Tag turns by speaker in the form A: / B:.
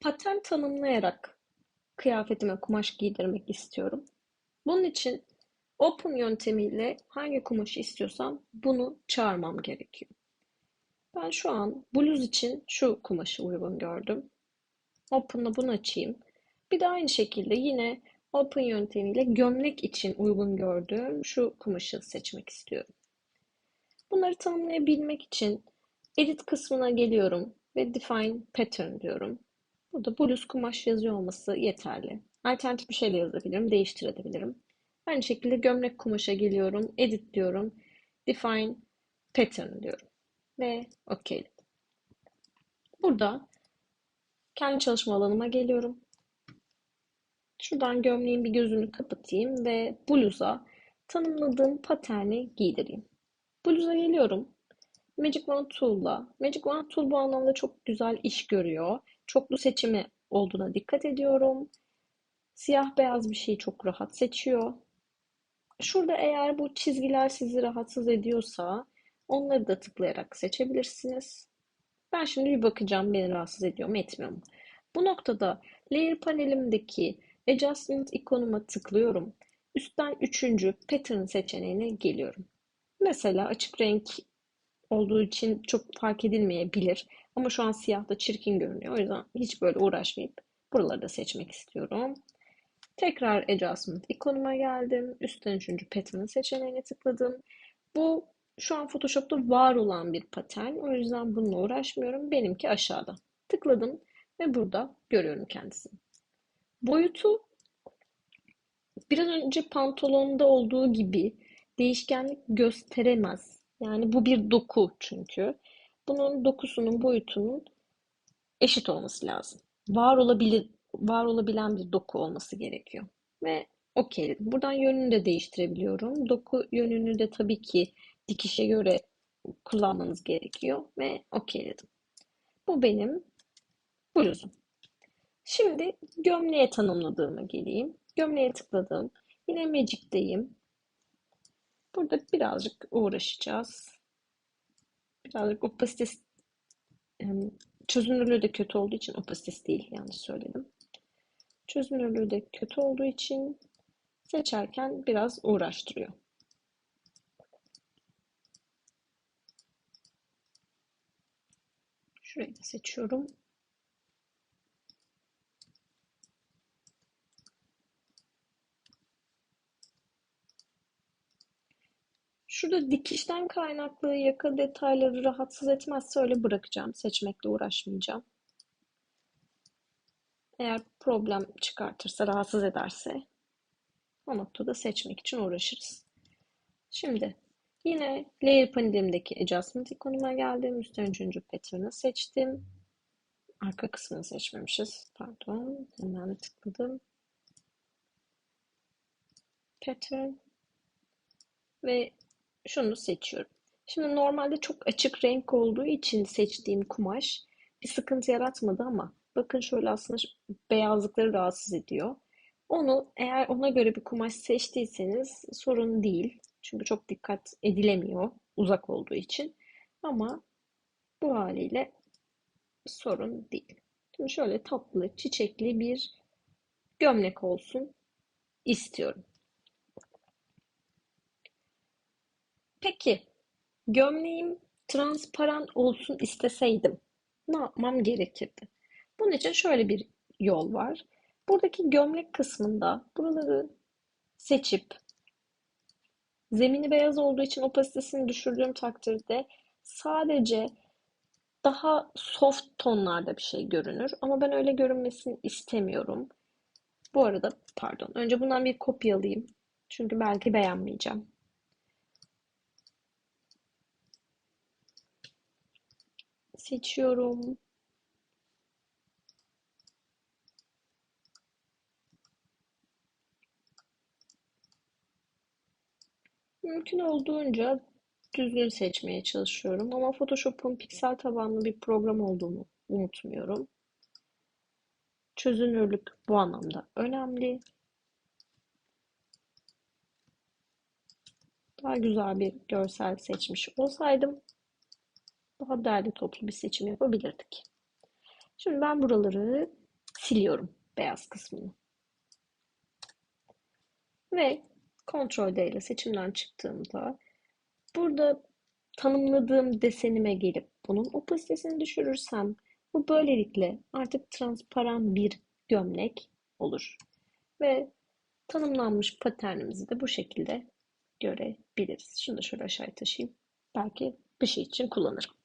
A: paten tanımlayarak kıyafetime kumaş giydirmek istiyorum. Bunun için open yöntemiyle hangi kumaşı istiyorsam bunu çağırmam gerekiyor. Ben şu an bluz için şu kumaşı uygun gördüm. Open'la bunu açayım. Bir de aynı şekilde yine Open yöntemiyle gömlek için uygun gördüğüm şu kumaşı seçmek istiyorum. Bunları tanımlayabilmek için Edit kısmına geliyorum ve Define Pattern diyorum. Burada bluz kumaş yazıyor olması yeterli. Alternatif bir şey de yazabilirim, değiştirebilirim. Aynı şekilde gömlek kumaşa geliyorum, Edit diyorum, Define Pattern diyorum ve OK. Burada kendi çalışma alanıma geliyorum. Şuradan gömleğin bir gözünü kapatayım ve bluza tanımladığım paterni giydireyim. Bluza geliyorum. Magic Wand Tool'la. Magic Wand Tool bu anlamda çok güzel iş görüyor. Çoklu seçimi olduğuna dikkat ediyorum. Siyah beyaz bir şeyi çok rahat seçiyor. Şurada eğer bu çizgiler sizi rahatsız ediyorsa onları da tıklayarak seçebilirsiniz. Ben şimdi bir bakacağım beni rahatsız ediyor mu etmiyor mu. Bu noktada layer panelimdeki Adjustment ikonuma tıklıyorum. Üstten üçüncü Pattern seçeneğine geliyorum. Mesela açık renk olduğu için çok fark edilmeyebilir. Ama şu an siyah da çirkin görünüyor. O yüzden hiç böyle uğraşmayıp buraları da seçmek istiyorum. Tekrar Adjustment ikonuma geldim. Üstten üçüncü Pattern seçeneğine tıkladım. Bu şu an Photoshop'ta var olan bir patern. O yüzden bununla uğraşmıyorum. Benimki aşağıda. Tıkladım ve burada görüyorum kendisini. Boyutu biraz önce pantolonda olduğu gibi değişkenlik gösteremez. Yani bu bir doku çünkü. Bunun dokusunun boyutunun eşit olması lazım. Var olabilir, var olabilen bir doku olması gerekiyor. Ve okey Buradan yönünü de değiştirebiliyorum. Doku yönünü de tabii ki dikişe göre kullanmanız gerekiyor ve okey Bu benim bluzum. Şimdi gömleğe tanımladığıma geleyim. Gömleğe tıkladım. Yine Magic'teyim. Burada birazcık uğraşacağız. Birazcık opasitesi çözünürlüğü de kötü olduğu için opasitesi değil yanlış söyledim. Çözünürlüğü de kötü olduğu için seçerken biraz uğraştırıyor. Şurayı da seçiyorum. Şurada dikişten kaynaklı yaka detayları rahatsız etmezse öyle bırakacağım. Seçmekle uğraşmayacağım. Eğer problem çıkartırsa, rahatsız ederse o noktada seçmek için uğraşırız. Şimdi yine layer panelimdeki adjustment ikonuna geldim. Üstten üçüncü pattern'ı seçtim. Arka kısmını seçmemişiz. Pardon. Hemen tıkladım. Pattern ve şunu seçiyorum. Şimdi normalde çok açık renk olduğu için seçtiğim kumaş bir sıkıntı yaratmadı ama bakın şöyle aslında beyazlıkları rahatsız ediyor. Onu eğer ona göre bir kumaş seçtiyseniz sorun değil. Çünkü çok dikkat edilemiyor uzak olduğu için. Ama bu haliyle sorun değil. Şimdi şöyle tatlı, çiçekli bir gömlek olsun istiyorum. Peki, gömleğim transparan olsun isteseydim ne yapmam gerekirdi? Bunun için şöyle bir yol var. Buradaki gömlek kısmında buraları seçip zemini beyaz olduğu için opasitesini düşürdüğüm takdirde sadece daha soft tonlarda bir şey görünür. Ama ben öyle görünmesini istemiyorum. Bu arada pardon. Önce bundan bir kopya alayım. Çünkü belki beğenmeyeceğim. Seçiyorum. Mümkün olduğunca düzgün seçmeye çalışıyorum ama Photoshop'un piksel tabanlı bir program olduğunu unutmuyorum. Çözünürlük bu anlamda önemli. Daha güzel bir görsel seçmiş olsaydım daha derli toplu bir seçim yapabilirdik. Şimdi ben buraları siliyorum beyaz kısmını. Ve Ctrl ile seçimden çıktığımda burada tanımladığım desenime gelip bunun opasitesini düşürürsem bu böylelikle artık transparan bir gömlek olur. Ve tanımlanmış paternimizi de bu şekilde görebiliriz. Şunu da şöyle aşağıya taşıyayım. Belki bir şey için kullanırım.